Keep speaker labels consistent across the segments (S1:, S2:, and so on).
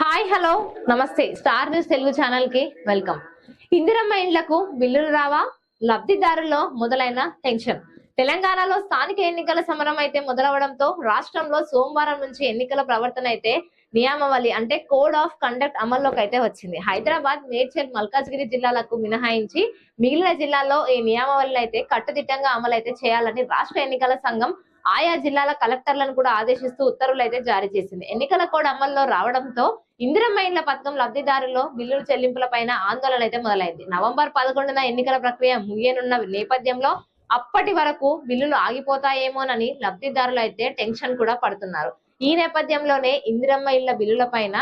S1: Hi hello. నమస్తే. Star news Telugu ఛానల్కి welcome. Indiramma ఇండ్లకు బిల్లులు రావా? లబ్ధిదారుల్లో మొదలైన టెన్షన్. తెలంగాణలో స్థానిక ఎన్నికల సమరం అయితే మొదలవడంతో రాష్ట్రంలో సోమవారం నుంచి ఎన్నికల ప్రవర్తన అయితే నియామవళి అంటే కోడ్ ఆఫ్ కండక్ట్ అమల్లోకి అయితే వచ్చింది. హైదరాబాద్ మేడ్చల్ మల్కాజ్గిరి జిల్లాలకు మినహాయించి మిగిలిన జిల్లాల్లో ఈ నియామవళిని అయితే కట్టుదిట్టంగా అయితే చేయాలని రాష్ట్ర ఎన్నికల సంఘం ఆయా జిల్లాల కలెక్టర్లను కూడా ఆదేశిస్తూ ఉత్తర్వులు అయితే జారీ చేసింది. ఎన్నికల కోడ్ అమల్లో రావడంతో ఇందిరమ్మ ఇండ్ల పథకం లబ్ధిదారుల్లో బిల్లుల చెల్లింపులపైన ఆందోళన అయితే మొదలైంది. నవంబర్ పదకొండున ఎన్నికల ప్రక్రియ ముగియనున్న నేపథ్యంలో అప్పటి వరకు బిల్లులు ఆగిపోతాయేమోనని లబ్ధిదారులు అయితే టెన్షన్ కూడా పడుతున్నారు. ఈ నేపథ్యంలోనే ఇందిరమ్మ ఇళ్ళ బిల్లులపైన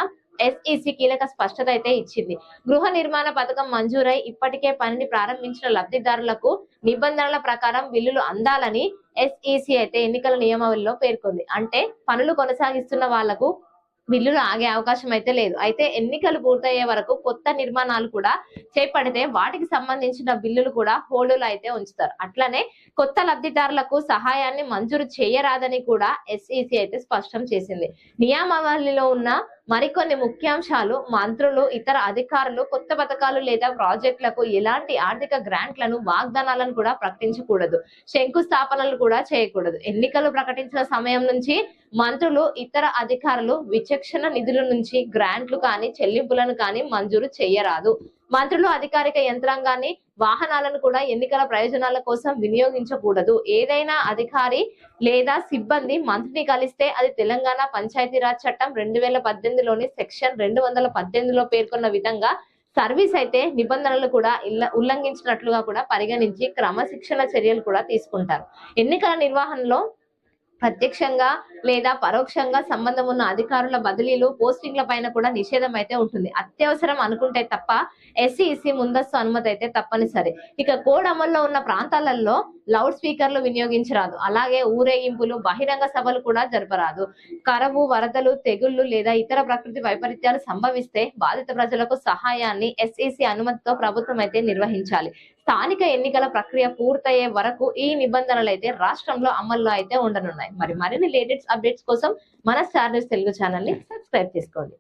S1: ఎస్ఈసి కీలక స్పష్టత అయితే ఇచ్చింది. గృహ నిర్మాణ పథకం మంజూరై ఇప్పటికే పనిని ప్రారంభించిన లబ్ధిదారులకు నిబంధనల ప్రకారం బిల్లులు అందాలని ఎస్ఈసి అయితే ఎన్నికల నియమావళిలో పేర్కొంది. అంటే పనులు కొనసాగిస్తున్న వాళ్ళకు బిల్లులు ఆగే అవకాశం అయితే లేదు. అయితే ఎన్నికలు పూర్తయ్యే వరకు కొత్త నిర్మాణాలు కూడా చేపడితే వాటికి సంబంధించిన బిల్లులు కూడా హోల్డులో అయితే ఉంచుతారు. అట్లనే కొత్త లబ్ధిదారులకు సహాయాన్ని మంజూరు చేయరాదని కూడా ఎస్ఈసి అయితే స్పష్టం చేసింది. నియామావళిలో ఉన్న మరికొన్ని ముఖ్యాంశాలు మంత్రులు ఇతర అధికారులు కొత్త పథకాలు లేదా ప్రాజెక్టులకు ఎలాంటి ఆర్థిక గ్రాంట్లను వాగ్దానాలను కూడా ప్రకటించకూడదు. శంకుస్థాపనలు కూడా చేయకూడదు. ఎన్నికలు ప్రకటించిన సమయం నుంచి మంత్రులు ఇతర అధికారులు విచక్షణ నిధుల నుంచి గ్రాంట్లు కానీ చెల్లింపులను కానీ మంజూరు చేయరాదు. మంత్రులు అధికారిక యంత్రాంగాన్ని వాహనాలను కూడా ఎన్నికల ప్రయోజనాల కోసం వినియోగించకూడదు. ఏదైనా అధికారి లేదా సిబ్బంది మంత్రిని కలిస్తే అది తెలంగాణ పంచాయతీరాజ్ చట్టం రెండు వేల పద్దెనిమిదిలోని సెక్షన్ రెండు వందల పద్దెనిమిదిలో పేర్కొన్న విధంగా సర్వీస్ అయితే నిబంధనలు కూడా ఉల్లంఘించినట్లుగా కూడా పరిగణించి క్రమశిక్షణ చర్యలు కూడా తీసుకుంటారు. ఎన్నికల నిర్వహణలో ప్రత్యక్షంగా లేదా పరోక్షంగా సంబంధం ఉన్న అధికారుల బదిలీలు పోస్టింగ్ల పైన కూడా నిషేధం అయితే ఉంటుంది. అత్యవసరం అనుకుంటే తప్ప ఎస్సీఈసీ ముందస్తు అనుమతి అయితే తప్పనిసరి. ఇక కోడ్ అమల్లో ఉన్న ప్రాంతాలలో లౌడ్ స్పీకర్లు వినియోగించరాదు. అలాగే ఊరేగింపులు బహిరంగ సభలు కూడా జరపరాదు. కరవు వరదలు తెగుళ్ళు లేదా ఇతర ప్రకృతి వైపరీత్యాలు సంభవిస్తే బాధిత ప్రజలకు సహాయాన్ని ఎస్ఈసి అనుమతితో ప్రభుత్వం అయితే నిర్వహించాలి. స్థానిక ఎన్నికల ప్రక్రియ పూర్తయ్యే వరకు ఈ నిబంధనలు అయితే రాష్ట్రంలో అమల్లో అయితే ఉండనున్నాయి. మరి మరిన్ని లేటెస్ట్ అప్డేట్స్ కోసం మన స్టార్ న్యూస్ తెలుగు ఛానల్ని సబ్స్క్రైబ్ చేసుకోండి.